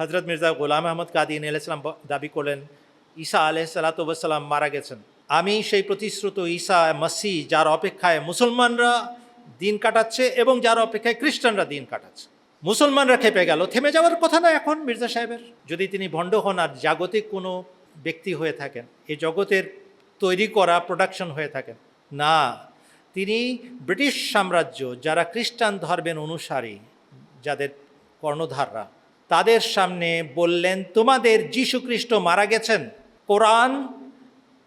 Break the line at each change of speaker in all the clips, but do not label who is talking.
হজরত মির্জা গোলাম আহমদ কাদিন আলাইসালাম দাবি করলেন, ঈসা আলহ সালাতাম মারা গেছেন। আমি সেই প্রতিশ্রুত ঈসা মাসি যার অপেক্ষায় মুসলমানরা দিন কাটাচ্ছে এবং যার অপেক্ষায় খ্রিস্টানরা দিন কাটাচ্ছে। মুসলমানরা খেপে গেল, থেমে যাওয়ার কথা না এখন মির্জা সাহেবের। যদি তিনি ভণ্ড হন আর জাগতিক কোনো ব্যক্তি হয়ে থাকেন এই জগতের তৈরি করা প্রোডাকশন হয়ে থাকেন, না। তিনি ব্রিটিশ সাম্রাজ্য, যারা খ্রিস্টান ধর্মের অনুসারী, যাদের কর্ণধাররা তাদের সামনে বললেন, তোমাদের যীশু খ্রিস্ট মারা গেছেন। কোরআন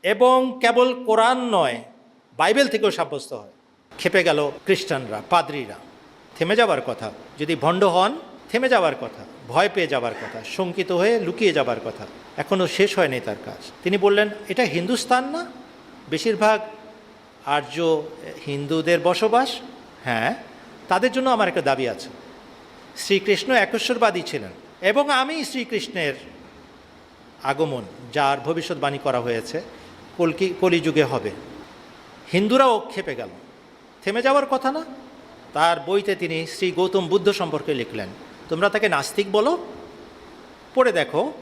এবং কেবল কোরআন নয়, বাইবেল থেকেও সাব্যস্ত হয়। খেপে গেল খ্রিস্টানরা, পাদ্রীরা। থেমে যাবার কথা। যদি ভণ্ড হন, থেমে যাবার কথা। ভয় পেয়ে যাবার কথা। শঙ্কিত হয়ে লুকিয়ে যাবার কথা। এখনও শেষ হয়নি তার কাজ। তিনি বললেন, এটা হিন্দুস্তান না? বেশিরভাগ আর্য হিন্দুদের বসবাস? হ্যাঁ তাদের জন্য আমার একটা দাবি আছে। শ্রীকৃষ্ণ একশ্বরবাদী ছিলেন এবং আমি শ্রীকৃষ্ণের আগমন, যার ভবিষ্যৎবাণী করা হয়েছে, কলকি কলিযুগে হবে। হিন্দুরাও খেপে গেল। থেমে যাওয়ার কথা না। তার বইতে তিনি শ্রী গৌতম বুদ্ধ সম্পর্কে লিখলেন। তোমরা তাকে নাস্তিক বলো? পড়ে দেখো।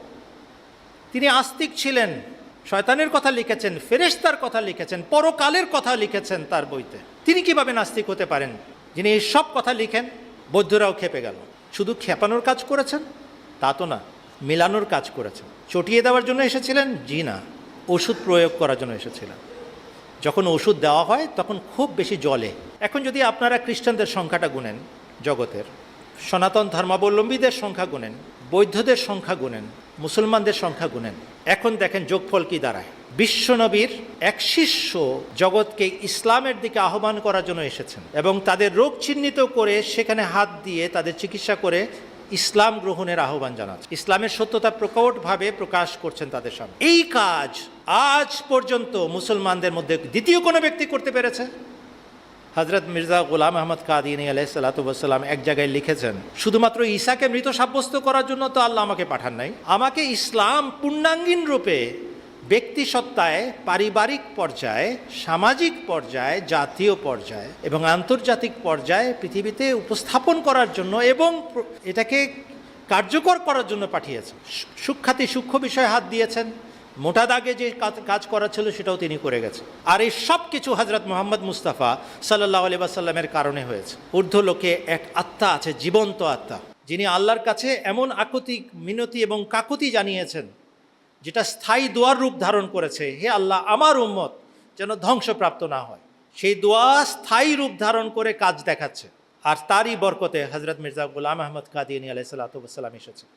তিনি আস্তিক ছিলেন। শয়তানের কথা লিখেছেন, ফেরেশতার কথা লিখেছেন, পরকালের কথা লিখেছেন তার বইতে। তিনি কীভাবে নাস্তিক হতে পারেন? যিনি সব কথা লিখেন বৌদ্ধরাও খেপে গেল। শুধু খেপানোর কাজ করেছেন? তা তো না, মিলানোর কাজ করেছেন। চটিয়ে দেওয়ার জন্য এসেছিলেন? জি না, ওষুধ প্রয়োগ করার জন্য এসেছিলেন। যখন ওষুধ দেওয়া হয়, তখন খুব বেশি জলে এখন যদি আপনারা খ্রিস্টানদের সংখ্যাটা গুনেন, জগতের, সনাতন ধর্মাবলম্বীদের সংখ্যা গুনেন, বৌদ্ধদের সংখ্যা গুনেন, মুসলমানদের সংখ্যা গুনেন, এখন দেখেন যোগফল কি দাঁড়ায়। বিশ্বনবীর এক শিষ্য জগৎকে ইসলামের দিকে আহ্বান করার জন্য এসেছেন এবং তাদের রোগ চিহ্নিত করে সেখানে হাত দিয়ে তাদের চিকিৎসা করে ইসলাম গ্রহণের আহ্বান জানাচ্ছে। ইসলামের সত্যতা প্রকটভাবে প্রকাশ করছেন তাদের সামনে। এই কাজ আজ পর্যন্ত মুসলমানদের মধ্যে দ্বিতীয় কোনো ব্যক্তি করতে পেরেছে? হজরত মির্জা গোলাম আহমদ কাদিনী আলাইসাল্লাম এক জায়গায় লিখেছেন, শুধুমাত্র ঈসাকে মৃত সাব্যস্ত করার জন্য তো আল্লাহ আমাকে পাঠান নাই। আমাকে ইসলাম পূর্ণাঙ্গীন রূপে ব্যক্তি সত্তায় পারিবারিক পর্যায়ে, সামাজিক পর্যায়ে, জাতীয় পর্যায়ে এবং আন্তর্জাতিক পর্যায়ে পৃথিবীতে উপস্থাপন করার জন্য এবং এটাকে কার্যকর করার জন্য পাঠিয়েছেন। সুখ্যাতি, সূক্ষ্ম বিষয়ে হাত দিয়েছেন। মোটা দাগে যে কাজ- কাজ করা ছিল সেটাও তিনি করে গেছেন। আর এই সব কিছু হজরত মোহাম্মদ মুস্তাফা সাল্লাহ আলি সাল্লামের কারণে হয়েছে। ঊর্ধ্ব লোকে এক আত্মা আছে, জীবন্ত আত্মা, যিনি আল্লাহর কাছে এমন আকুতি, মিনতি এবং কাকুতি জানিয়েছেন যেটা স্থায়ী দোয়ার রূপ ধারণ করেছে, হে আল্লাহ, আমার উম্মত যেন ধ্বংসপ্রাপ্ত না হয়। সেই দোয়া স্থায়ী রূপ ধারণ করে কাজ দেখাচ্ছে। আর তারই বরকতে হজরত মির্জা গুলাম আহমদ কাদিনী আলাইসাল্লাম এসেছে।